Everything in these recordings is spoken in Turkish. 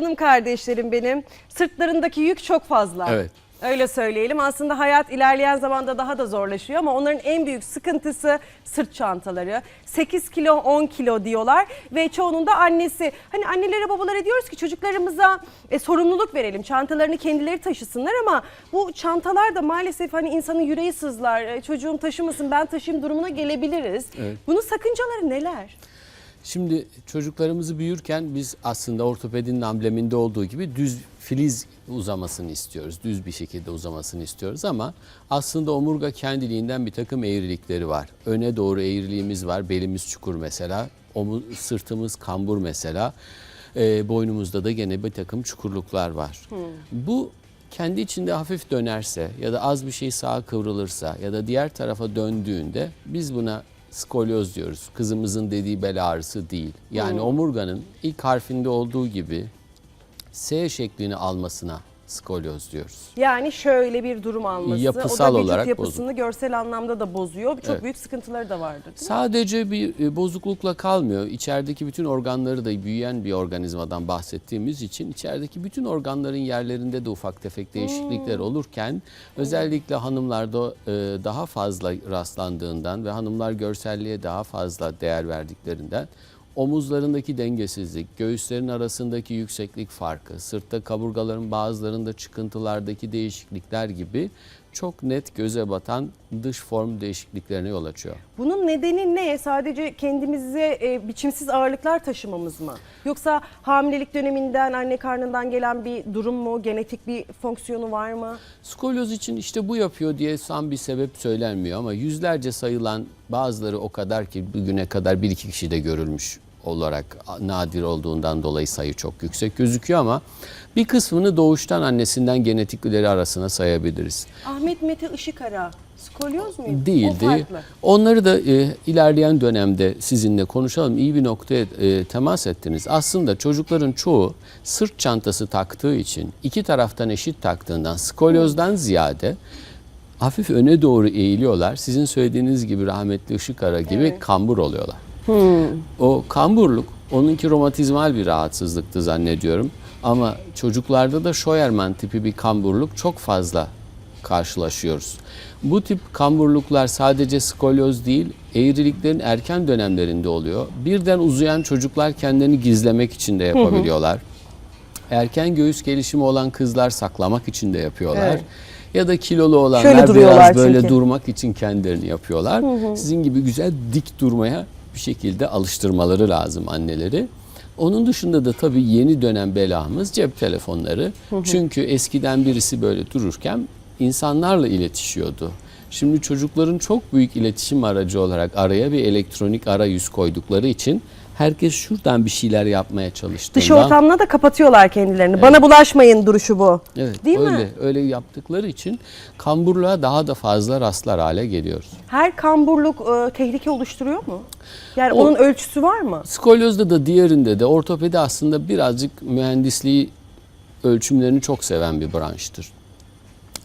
canım kardeşlerim benim. Sırtlarındaki yük çok fazla. Evet. Öyle söyleyelim. Aslında hayat ilerleyen zamanda daha da zorlaşıyor ama onların en büyük sıkıntısı sırt çantaları. 8 kilo 10 kilo diyorlar ve çoğunun da annesi. Hani annelere babalara diyoruz ki çocuklarımıza e, sorumluluk verelim. Çantalarını kendileri taşısınlar ama bu çantalar da maalesef hani insanın yüreği sızlar. E, çocuğum taşımasın ben taşıyayım durumuna gelebiliriz. Evet. Bunun sakıncaları neler? Şimdi çocuklarımızı büyürken biz aslında ortopedinin ambleminde olduğu gibi düz filiz uzamasını istiyoruz. Düz bir şekilde uzamasını istiyoruz ama aslında omurga kendiliğinden bir takım eğrilikleri var. Öne doğru eğriliğimiz var. Belimiz çukur mesela. Omuz, sırtımız kambur mesela. Ee, boynumuzda da gene bir takım çukurluklar var. Bu kendi içinde hafif dönerse ya da az bir şey sağa kıvrılırsa ya da diğer tarafa döndüğünde biz buna skolyoz diyoruz. Kızımızın dediği bel ağrısı değil. Yani omurganın ilk harfinde olduğu gibi S şeklini almasına skolyoz diyoruz. Yani şöyle bir durum alması. Yapısal o da vücut olarak yapısını görsel anlamda da bozuyor. Çok Evet. büyük sıkıntıları da vardır. değil mi? Sadece bir e, bozuklukla kalmıyor. İçerideki bütün organları da büyüyen bir organizmadan bahsettiğimiz için içerideki bütün organların yerlerinde de ufak tefek değişiklikler olurken özellikle hanımlarda e, daha fazla rastlandığından ve hanımlar görselliğe daha fazla değer verdiklerinden omuzlarındaki dengesizlik, göğüslerin arasındaki yükseklik farkı, sırtta kaburgaların bazılarında çıkıntılardaki değişiklikler gibi çok net göze batan dış form değişikliklerine yol açıyor. Bunun nedeni ne? Sadece kendimize e, biçimsiz ağırlıklar taşımamız mı? Yoksa hamilelik döneminden, anne karnından gelen bir durum mu? Genetik bir fonksiyonu var mı? Skolyoz için işte bu yapıyor diye tam bir sebep söylenmiyor ama yüzlerce sayılan bazıları o kadar ki bugüne kadar bir iki kişi de görülmüş olarak nadir olduğundan dolayı sayı çok yüksek gözüküyor ama bir kısmını doğuştan annesinden genetikleri arasına sayabiliriz. Ahmet Mete Işıkara skolyoz muydu? O Değildi. farklı. Onları da e, ilerleyen dönemde sizinle konuşalım. İyi bir noktaya e, temas ettiniz. Aslında çocukların çoğu sırt çantası taktığı için iki taraftan eşit taktığından skolyozdan ziyade hafif öne doğru eğiliyorlar. Sizin söylediğiniz gibi rahmetli Işık Ara gibi kambur oluyorlar. O kamburluk onunki romatizmal bir rahatsızlıktı zannediyorum. Ama çocuklarda da Scheuermann tipi bir kamburluk çok fazla karşılaşıyoruz. Bu tip kamburluklar sadece skolyoz değil, eğriliklerin erken dönemlerinde oluyor. Birden uzayan çocuklar kendini gizlemek için de yapabiliyorlar. Erken göğüs gelişimi olan kızlar saklamak için de yapıyorlar. Evet. Ya da kilolu olanlar biraz böyle çünkü. durmak için kendilerini yapıyorlar. Sizin gibi güzel dik durmaya bir şekilde alıştırmaları lazım anneleri. Onun dışında da tabii yeni dönem belamız cep telefonları. Çünkü eskiden birisi böyle dururken insanlarla iletişiyordu. Şimdi çocukların çok büyük iletişim aracı olarak araya bir elektronik arayüz koydukları için herkes şuradan bir şeyler yapmaya çalıştığında Dış ortamına da kapatıyorlar kendilerini. Bana bulaşmayın duruşu bu. Evet, Değil öyle, mi? öyle yaptıkları için kamburluğa daha da fazla rastlar hale geliyoruz. Her kamburluk e, tehlike oluşturuyor mu? Yani O- onun ölçüsü var mı? Skolyozda da diğerinde de ortopedi aslında birazcık mühendisliği ölçümlerini çok seven bir branştır.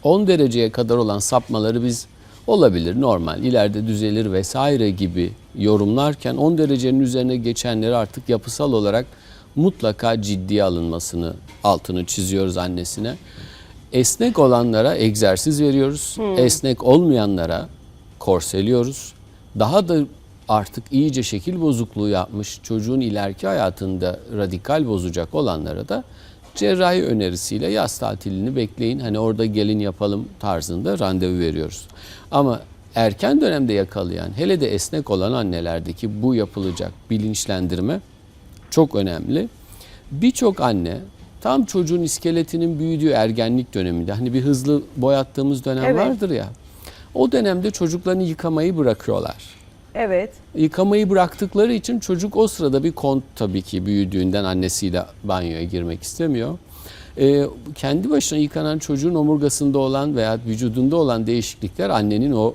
10 dereceye kadar olan sapmaları biz olabilir normal ileride düzelir vesaire gibi yorumlarken 10 derecenin üzerine geçenleri artık yapısal olarak mutlaka ciddiye alınmasını altını çiziyoruz annesine. Esnek olanlara egzersiz veriyoruz. Esnek olmayanlara korseliyoruz. Daha da artık iyice şekil bozukluğu yapmış çocuğun ileriki hayatında radikal bozacak olanlara da cerrahi önerisiyle yaz tatilini bekleyin. Hani orada gelin yapalım tarzında randevu veriyoruz. Ama erken dönemde yakalayan hele de esnek olan annelerdeki bu yapılacak bilinçlendirme çok önemli. Birçok anne tam çocuğun iskeletinin büyüdüğü ergenlik döneminde hani bir hızlı boyattığımız dönem Evet. vardır ya. O dönemde çocuklarını yıkamayı bırakıyorlar. Evet. Yıkamayı bıraktıkları için çocuk o sırada bir kont tabii ki büyüdüğünden annesiyle banyoya girmek istemiyor. Ee, kendi başına yıkanan çocuğun omurgasında olan veya vücudunda olan değişiklikler annenin o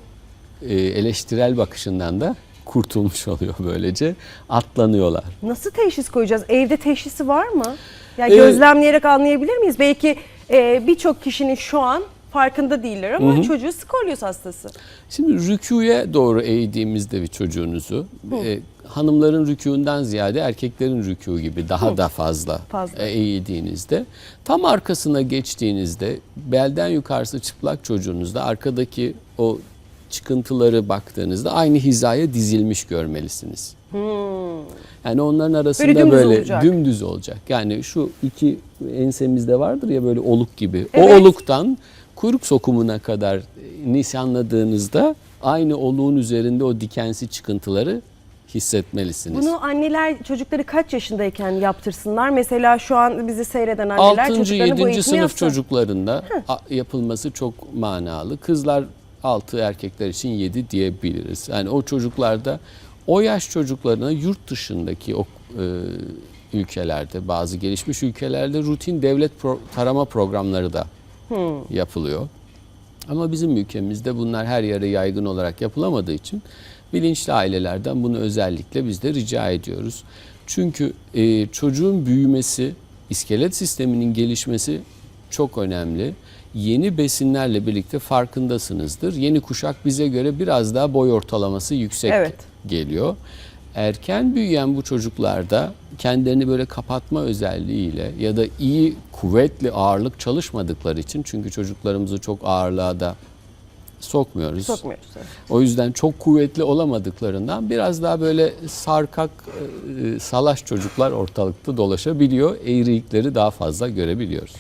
e, eleştirel bakışından da kurtulmuş oluyor böylece. Atlanıyorlar. Nasıl teşhis koyacağız? Evde teşhisi var mı? Yani Ee, gözlemleyerek anlayabilir miyiz? Belki e, birçok kişinin şu an farkında değiller ama çocuğu skolyoz hastası. Şimdi rükûye doğru eğdiğimizde bir çocuğunuzu e, hanımların rükûundan ziyade erkeklerin rükû gibi daha da fazla, Fazla. e, eğildiğinizde tam arkasına geçtiğinizde belden yukarısı çıplak çocuğunuzda arkadaki o çıkıntıları baktığınızda aynı hizaya dizilmiş görmelisiniz. Yani onların arasında Böyle böyle, dümdüz olacak. dümdüz olacak. Yani şu iki ensemizde vardır ya böyle oluk gibi. Evet. O oluktan kuyruk sokumuna kadar e, nişanladığınızda aynı oluğun üzerinde o dikensi çıkıntıları hissetmelisiniz. Bunu anneler çocukları kaç yaşındayken yaptırsınlar? Mesela şu an bizi seyreden anneler 6. çocuklarını bu 7. eğitimi sınıf yapsın. çocuklarında a- yapılması çok manalı. Kızlar 6 erkekler için 7 diyebiliriz. Yani o çocuklarda o yaş çocuklarına yurt dışındaki o e, ülkelerde bazı gelişmiş ülkelerde rutin devlet pro- tarama programları da yapılıyor. Ama bizim ülkemizde bunlar her yere yaygın olarak yapılamadığı için bilinçli ailelerden bunu özellikle biz de rica ediyoruz. Çünkü e, çocuğun büyümesi, iskelet sisteminin gelişmesi çok önemli. Yeni besinlerle birlikte farkındasınızdır. Yeni kuşak bize göre biraz daha boy ortalaması yüksek Evet. geliyor. Erken büyüyen bu çocuklarda kendilerini böyle kapatma özelliğiyle ya da iyi kuvvetli ağırlık çalışmadıkları için çünkü çocuklarımızı çok ağırlığa da sokmuyoruz. Sokmuyoruz. evet. O yüzden çok kuvvetli olamadıklarından biraz daha böyle sarkak, e, salaş çocuklar ortalıkta dolaşabiliyor. Eğrilikleri daha fazla görebiliyoruz.